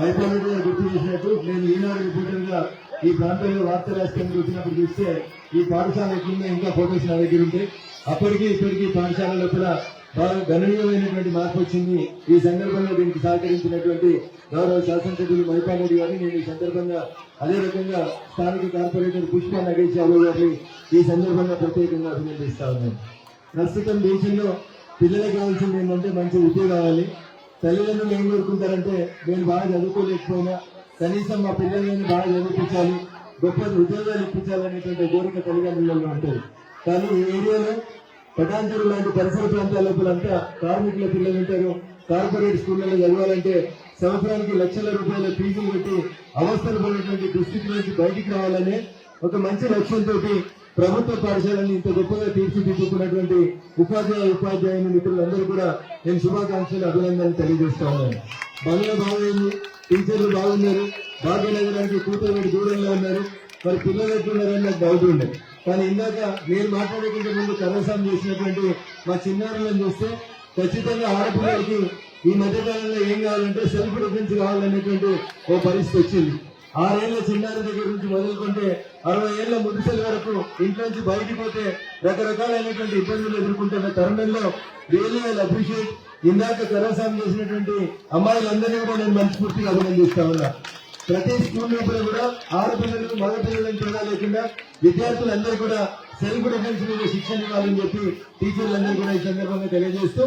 మైపాలరెడ్డి గుర్తు చేసినట్టు నేను ఈనాడు రిపోర్టర్గా ఈ ప్రాంతంలో వార్తా రాష్ట్రానికి వచ్చినప్పుడు చూస్తే ఈ పాఠశాల ఎట్లుందో ఇంకా ఫోటోస్ నా దగ్గర ఉంటాయి అప్పటికి ఇప్పటికి పాఠశాలలో కూడా బాగా గణనీయమైనటువంటి మార్పు వచ్చింది. ఈ సందర్భంగా దీనికి సహకరించినటువంటి గౌరవ శాసనసభ్యులు మైపాల్ రెడ్డి గారిని నేను ఈ సందర్భంగా అదే రకంగా స్థానిక కార్పొరేటర్ పుష్ప నగేష్ యాదవ్ గారిని ఈ సందర్భంగా ప్రత్యేకంగా అభినందిస్తా ఉన్నాను. ప్రస్తుతం దేశంలో పిల్లలకు కావాల్సింది ఏంటంటే మంచి ఉద్యోగం కావాలి తల్లిదండ్రులు ఏం కోరుకుంటారంటే నేను బాగా చదువుకోలేకపోయినా కనీసం మా పిల్లల్ని బాగా చదివించాలి గొప్ప ఉద్యోగాలు ఇప్పించాలనేటువంటి కోరిక తల్లిదండ్రులలో ఉంటుంది. కానీ ఈ ఏరియాలో పటాంజలు లాంటి పరిసర ప్రాంతాల లోపలంతా కార్మికుల పిల్లలు ఉంటారు. కార్పొరేట్ స్కూళ్ళలో చదవాలంటే సంవత్సరానికి లక్షల రూపాయల ఫీజులు పెట్టి అవస్థలు పడినటువంటి దుస్థితి నుంచి బయటికి రావాలనే ఒక మంచి లక్ష్యంతో ప్రభుత్వ పాఠశాలని ఇంత గొప్పగా తీర్చిదిద్దుకున్నటువంటి ఉపాధ్యాయ ఉపాధ్యాయుని మిత్రులందరూ కూడా నేను శుభాకాంక్షలు అభినందనలు తెలియజేస్తా ఉన్నాను. బంగ్లా బాగుంది టీచర్లు బాగున్నారు భాగ్యనగరానికి కూతురు దూరంలో ఉన్నారు. మరి పిల్లలు ఎట్లున్నారని నాకు డౌట్ ఉండే కానీ ఇందాక నేను మాట్లాడకుండా ముందు కరసాం చేసినటువంటి మా చిన్నారులను చూస్తే ఖచ్చితంగా ఆడపిల్లలకి ఈ మధ్యకాలంలో ఏం కావాలంటే సెల్ఫ్ డిఫెన్స్ కావాలనేటువంటి ఓ పరిస్థితి వచ్చింది. ఆరేళ్ళ చిన్నారి దగ్గర నుంచి మొదలుకుంటే అరవై ఏళ్ళ ముదిసెల వరకు ఇంట్లో నుంచి బయటికి పోతే రకరకాలైనటువంటి ఇబ్బందులు ఎదుర్కొంటున్న తరుణంలో రియల్లీ ఐ అప్రిషియేట్ ఇందాక కరసాం చేసినటువంటి అమ్మాయిలందరినీ కూడా నేను మనస్ఫూర్తిగా అభినందిస్తా ఉన్నా. ప్రతి స్కూల్ లోపల కూడా ఆడపిల్లలు మగపిల్లలను తేడా లేకుండా విద్యార్థులందరూ కూడా సెల్ఫ్ డిఫెన్స్ మీద శిక్షణ ఇవ్వాలని చెప్పి టీచర్లందరూ కూడా ఈ సందర్భంగా తెలియజేస్తూ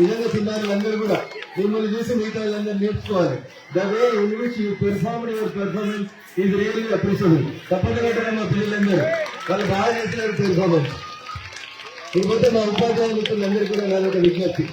నిజంగా చిన్నారులందరూ కూడా మిమ్మల్ని చూసి మిగతా వాళ్ళందరూ నేర్చుకోవాలి. The way in which you perform your performance is really appreciable తప్పకుండా మా పిల్లలందరూ వాళ్ళు బాగా చేస్తున్నారు పెర్ఫార్మెన్స్ ఇకపోతే మా ఉపాధ్యాయ మిత్రులందరూ కూడా నాదొక విజ్ఞప్తి.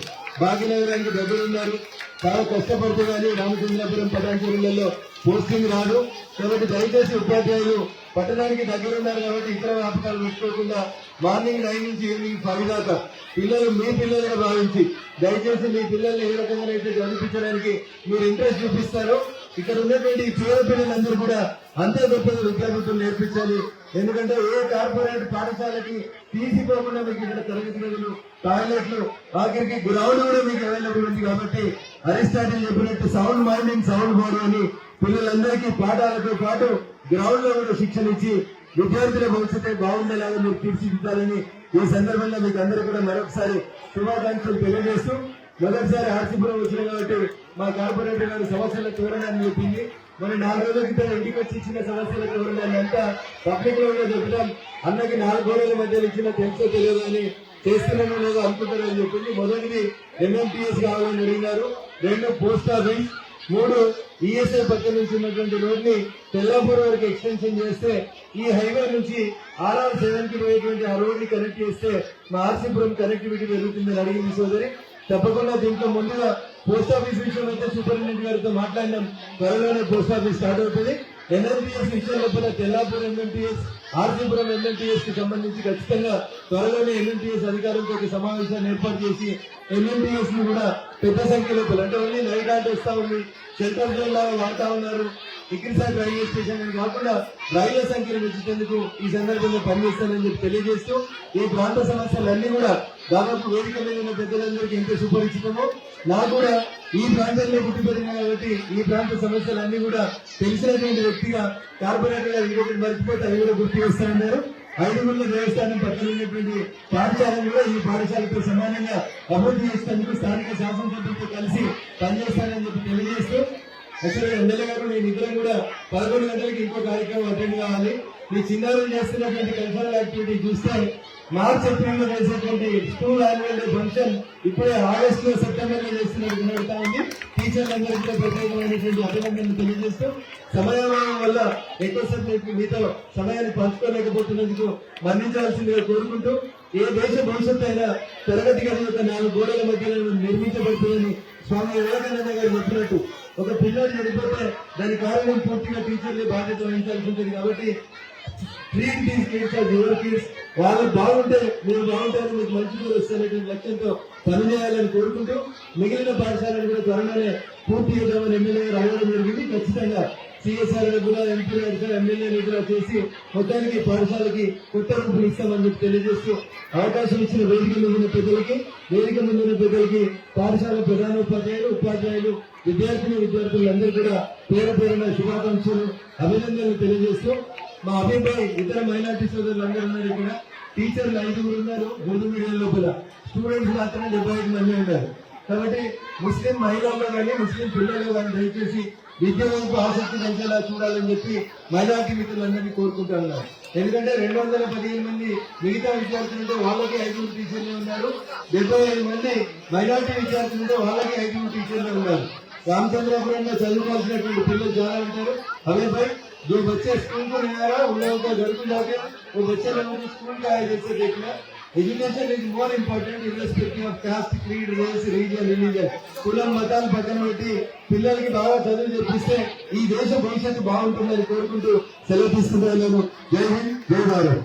భాగ్యనగరానికి దగ్గర ఉన్నారు. చాలా కష్టపడుతూ కానీ రామచంద్రపురం పటాన్చెరులలో పోస్టింగ్ రాదు. కాబట్టి దయచేసి ఉపాధ్యాయులు పట్టణానికి దగ్గర ఉన్నారు కాబట్టి ఇతర వ్యాపకాలు పెట్టుకోకుండా మార్నింగ్ నైన్ నుంచి ఈవినింగ్ ఫైవ్ దాకా పిల్లలు మీ పిల్లలుగా భావించి దయచేసి మీ పిల్లల్ని ఏ రకంగా అయితే చదివించడానికి మీరు ఇంట్రెస్ట్ చూపిస్తారో ఇక్కడ ఉన్నటువంటి పేద పిల్లలందరూ కూడా అంతే గొప్పది విద్యార్థులు నేర్పించాలి. ఎందుకంటే ఏ కార్పొరేట్ పాఠశాలకి తీసిపోకుండా మీకు ఇక్కడ తరగతి గదులు టాయిలెట్లు ఆఖరికి గ్రౌండ్ కూడా మీకు అవైలబుల్ ఉంది కాబట్టి అరిస్టాటిల్ చెప్పినట్టు సౌండ్ మైండింగ్ సౌండ్ బాడీ అని పిల్లలందరికీ పాఠాలతో పాటు గ్రౌండ్లో కూడా శిక్షణ ఇచ్చి విద్యార్థుల భవిష్యత్తు బాగుండేలాగా మీరు తీర్చిదిద్దాలని ఈ సందర్భంగా మీకు అందరూ కూడా మరొకసారి శుభాకాంక్షలు తెలియజేస్తూ మొదటిసారి ఆర్సీపురం వచ్చిన కాబట్టి మా కార్పొరేటర్ గారి సమస్యల చూడడానికి చెప్పింది. మరి నాలుగు రోజుల క్రితం ఇంటికి వచ్చి ఇచ్చిన సమస్యల చూడడానికి అంతా పబ్లిక్లో కూడా చెప్తాం అన్నకి నాలుగు రోజుల మధ్యలో ఇచ్చిన తెలుసో తెలియదు అని చేస్తున్నానో లేదో అనుకుంటారని చెప్పింది. మొదటిది ఎంఎంటీఎస్ కావాలని అడిగినారు. రెండు పోస్ట్ ఆఫీస్ మూడు ఈఎస్ఐ పక్క నుంచి ఉన్నటువంటి రోడ్ని తెల్లాపూర్ వరకు ఎక్స్టెన్షన్ చేస్తే ఈ హైవే నుంచి ఆర్ఆర్ సెవెన్కి పోయేటువంటి ఆ రోడ్ని కనెక్ట్ చేస్తే మా ఆర్సీపురం కనెక్టివిటీ పెరుగుతుందని అడిగింది సోదరి. తప్పకుండా దీంట్లో ముందుగా పోస్ట్ ఆఫీస్ విషయం అయితే సూపరింటెండెంట్ గారితో మాట్లాడినాం. త్వరలోనే పోస్ట్ ఆఫీస్ స్టార్ట్ అవుతుంది. ఎన్ఎంటీఎస్ విషయం లోపల తెల్లాపూర్ ఎంఎంటీఎస్ ఆర్జీపురం ఎంఎంటీఎస్కి సంబంధించి ఖచ్చితంగా త్వరలోనే ఎంఎంటీఎస్ అధికారులతో సమావేశాన్ని ఏర్పాటు చేసి ఎంఎంటీఎస్ని కూడా పెద్ద సంఖ్యలో అంటే ఓన్లీ నైట్ ఆర్ట్ వస్తా ఉంది. షెల్టర్ జోన్ లాగా వాడుతా ఉన్నారు. ఇక్కడిసారి రైల్వే స్టేషన్ అని కాకుండా రైళ్ళ సంఖ్యను పెంచేందుకు ఈ సందర్భంగా పనిచేస్తానని చెప్పి తెలియజేస్తూ ఈ ప్రాంత సమస్యలన్నీ కూడా దాదాపు వేదిక మీద ఉన్న పెద్దలందరికీ ఎంత సుపరిచితము. నాకు కూడా ఈ ప్రాంతంలో పుట్టి పెరిగిన కాబట్టి ఈ ప్రాంత సమస్యలన్నీ కూడా తెలిసినటువంటి వ్యక్తిగా కార్పొరేటర్ గారు ఇంకొకటి మర్చిపోతే అవి కూడా గుర్తు ఉన్నారు ఐదుగుళ్ళ దేవస్థానం పక్కన ఉన్నటువంటి పాఠశాలను ఈ పాఠశాలతో సమానంగా అభివృద్ధి చేసేందుకు స్థానిక శాసనసభ్యులతో కలిసి పనిచేస్తానని చెప్పి తెలియజేస్తూ అసలు ఎమ్మెల్యే గారు నేను ఇద్దరం కూడా పదకొండు గంటలకి ఇంకో కార్యక్రమం అటెండ్ కావాలి. మీ చిన్నారులు చేస్తున్నటువంటి కల్చరల్ యాక్టివిటీ చూస్తే మార్చ్ ఏప్రిల్లో చేసేటువంటి స్కూల్ యాన్యువల్ డే ఫంక్షన్ ఇప్పుడే ఆగస్ట్లో సెప్టెంబర్లో చేస్తున్నట్టు కనబడతా ఉంది. టీచర్లందరికీ కూడా ప్రత్యేకమైనటువంటి అభినందనలు తెలియజేస్తూ సమయాభావం వల్ల ఎక్కువసేపు మీకు మీతో సమయాన్ని పంచుకోలేకపోతున్నందుకు మన్నించాల్సిందిగా కోరుకుంటూ ఏ దేశ భవిష్యత్తు అయినా తరగతి గది యొక్క నాలుగు గోడల మధ్య నిర్మించబడుతుందని స్వామి వివేకానంద గారు చెప్పినట్టు ఒక పిల్లలు చనిపోతే దాని కారణం పూర్తిగా టీచర్లే బాధ్యత వహించాల్సి ఉంటుంది కాబట్టి treat these kids are your kids వాళ్ళు బాగుంటే మీరు బాగుంటారు మీకు మంచి పేరు వస్తారనేటువంటి లక్ష్యంతో పనిచేయాలని కోరుకుంటూ మిగిలిన పాఠశాలను కూడా త్వరలోనే పూర్తి చేద్దామని ఎమ్మెల్యే రావడం జరిగింది. ఖచ్చితంగా సిఎస్ఆర్ కూడా ఎంపీ ఎమ్మెల్యే నిధులు చేసి మొత్తానికి పాఠశాలకి కొత్త రూపులు ఇస్తామని చెప్పి తెలియజేస్తూ అవకాశం ఇచ్చిన వేదిక ముందున్న ఉన్న పెద్దలకి వేదిక ముందున్న పెద్దలకి పాఠశాల ప్రధానోపాధ్యాయులు ఉపాధ్యాయులు విద్యార్థిని విద్యార్థులందరూ కూడా పేరు పేరున శుభాకాంక్షలు అభినందనలు తెలియజేస్తూ మా అభిప్రాయం ఇతర మైనార్టీ సోదరులు అందరూ ఉన్నారు ఇక్కడ టీచర్లు ఐదుగురు ఉన్నారు ఉర్దూ మీడియం లోపల. స్టూడెంట్స్ మాత్రం డెబ్బై ఐదు మంది ఉన్నారు. కాబట్టి ముస్లిం మహిళల్లో కానీ ముస్లిం పిల్లలు కానీ దయచేసి విద్య వైపు ఆసక్తి పెంచేలా చూడాలని చెప్పి మైనార్టీ మిత్రులందరినీ కోరుకుంటున్నారు ఎందుకంటే రెండు వందల పదిహేను మంది మిగతా విద్యార్థులు ఉంటే వాళ్ళకి ఐదుగురు టీచర్లు ఉన్నారు. డెబ్బై ఐదు మంది మైనార్టీ విద్యార్థులు ఉంటే వాళ్ళకి ఐదుగురు టీచర్లు ఉన్నారు. రామచంద్రపురంలో చదువుకోవాల్సినటువంటి పిల్లలు చాలా ఉంటారు. అవే పై जो बच्चे स्कूल को नहीं आ रहा उन लोगों को घर को जाके वो बच्चे लोगों को स्कूल का है जैसे देखना education is more important irrespective of caste creed race region religion కులం మతాలు పక్కన పెట్టి పిల్లలకి బాగా చదువు చెప్పిస్తే ఈ దేశ భవిష్యత్తు బాగుంటుందని కోరుకుంటూ సెలవు తీసుకుంటాను జై హింద్ జై భారత్